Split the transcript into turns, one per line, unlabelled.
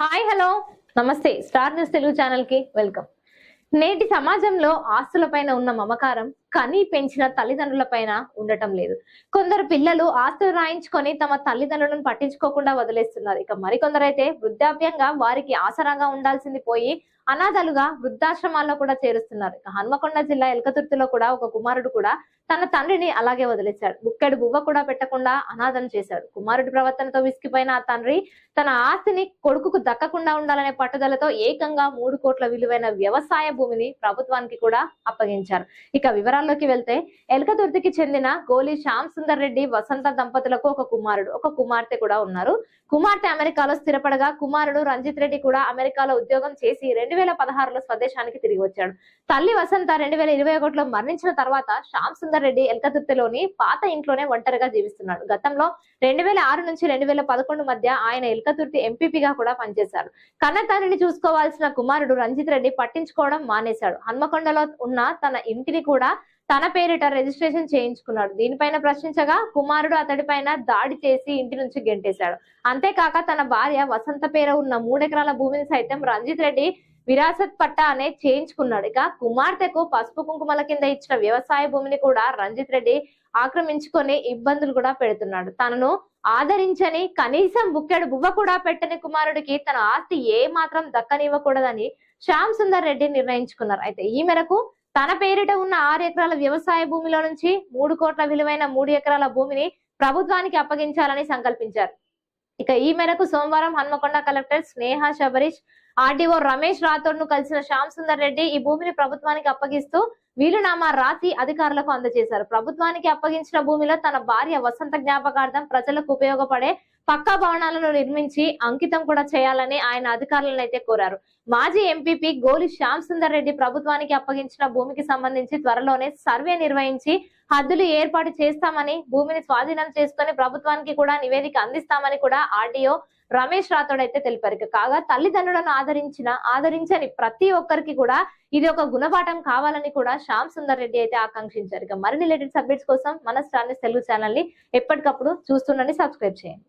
Hi hello. నమస్తే. Star news Telugu ఛానల్కి welcome. నేటి సమాజంలో ఆస్తులపైన ఉన్న మమకారం కని పెంచిన తల్లిదండ్రుల పైన ఉండటం లేదు. కొందరు పిల్లలు ఆస్తులు రాయించుకొని తమ తల్లిదండ్రులను పట్టించుకోకుండా వదిలేస్తున్నారు. ఇక మరికొందరైతే వృద్ధాప్యంగా వారికి ఆసరాగా ఉండాల్సింది పోయి అనాథలుగా వృద్ధాశ్రమాల్లో కూడా చేరుస్తున్నారు. ఇక హన్మకొండ జిల్లా ఎలకతుర్తిలో కూడా ఒక కుమారుడు కూడా తన తండ్రిని అలాగే వదిలేశాడు. బుక్కెడు బువ్వ కూడా పెట్టకుండా అనాథం చేశాడు. కుమారుడి ప్రవర్తనతో విసిగిపోయిన ఆ తండ్రి తన ఆస్తిని కొడుకుకు దక్కకుండా ఉండాలనే పట్టుదలతో ఏకంగా మూడు కోట్ల విలువైన వ్యవసాయ భూమిని ప్రభుత్వానికి కూడా అప్పగించారు. ఇక వివరాల్లోకి వెళ్తే ఎలకతుర్తికి చెందిన గోలి శ్యామ్ సుందర్ రెడ్డి వసంత దంపతులకు ఒక కుమారుడు ఒక కుమార్తె కూడా ఉన్నారు. కుమార్తె అమెరికాలో స్థిరపడగా కుమారుడు రంజిత్ రెడ్డి కూడా అమెరికాలో ఉద్యోగం చేసి రెండు వేల పదహారులో స్వదేశానికి తిరిగి వచ్చాడు. తల్లి వసంత రెండు వేల ఇరవై ఒకటిలో మరణించిన తర్వాత శ్యామ్ సుందర్ రెడ్డి ఎల్కతుర్తిలోని పాత ఇంట్లోనే ఒంటరిగా జీవిస్తున్నాడు. గతంలో రెండు వేల ఆరు నుంచి రెండు వేల పదకొండు మధ్య ఆయన ఎల్కతుర్తి ఎంపీపీగా కూడా పనిచేశారు. కన్న తండ్రిని చూసుకోవాల్సిన కుమారుడు రంజిత్ రెడ్డి పట్టించుకోవడం మానేశాడు. హన్మకొండలో ఉన్న తన ఇంటిని కూడా తన పేరిట రిజిస్ట్రేషన్ చేయించుకున్నాడు. దీనిపైన ప్రశ్నించగా కుమారుడు అతడిపైన దాడి చేసి ఇంటి నుంచి గెంటేశాడు. అంతేకాక తన భార్య వసంత పేర ఉన్న మూడెకరాల భూమిని సైతం రంజిత్ రెడ్డి విరాసత్ పట్టా అనే చేయించుకున్నాడు. ఇక కుమార్తెకు పసుపు కుంకుమల కింద ఇచ్చిన వ్యవసాయ భూమిని కూడా రంజిత్ రెడ్డి ఆక్రమించుకొని ఇబ్బందులు కూడా పెడుతున్నాడు. తనను ఆదరించని కనీసం బుక్కెడు బువ్వ కూడా పెట్టని కుమారుడికి తన ఆస్తి ఏ మాత్రం దక్కనివ్వకూడదని శ్యామ్ సుందర్ రెడ్డి నిర్ణయించుకున్నారు. అయితే ఈ మేరకు తన పేరిట ఉన్న ఆరు ఎకరాల వ్యవసాయ భూమిలో నుంచి మూడు కోట్ల విలువైన మూడు ఎకరాల భూమిని ప్రభుత్వానికి అప్పగించాలని సంకల్పించారు. ఇక ఈ మేరకు సోమవారం హన్మకొండ కలెక్టర్ స్నేహ శబరీష్ ఆర్డీఓ రమేష్ రాథోడ్ను కలిసిన శ్యామ్ సుందర్ రెడ్డి ఈ భూమిని ప్రభుత్వానికి అప్పగిస్తూ వీలునామా రాసి అధికారులకు అందజేశారు. ప్రభుత్వానికి అప్పగించిన భూమిలో తన భార్య వసంత జ్ఞాపకార్థం ప్రజలకు ఉపయోగపడే పక్కా భవనాలను నిర్మించి అంకితం కూడా చేయాలని ఆయన అధికారులను అయితే కోరారు. మాజీ ఎంపీపీ గోలి శ్యామ్ సుందర్ రెడ్డి ప్రభుత్వానికి అప్పగించిన భూమికి సంబంధించి త్వరలోనే సర్వే నిర్వహించి హద్దులు ఏర్పాటు చేస్తామని భూమిని స్వాధీనం చేసుకొని ప్రభుత్వానికి కూడా నివేదిక అందిస్తామని కూడా ఆర్డీఓ రమేష్ రాథోడ్ అయితే తెలిపారు. కాగా తల్లిదండ్రులను ఆదరించిన ఆదరించని ప్రతి ఒక్కరికి కూడా ఇది ఒక గుణపాఠం కావాలని కూడా శ్యామ్ సుందర్ రెడ్డి అయితే ఆకాంక్షించారు. ఇక మరిన్ని లేటెస్ట్ అప్డేట్స్ కోసం మన స్టార్ తెలుగు ఛానల్ని ఎప్పటికప్పుడు చూస్తుండండి సబ్స్క్రైబ్ చేయండి.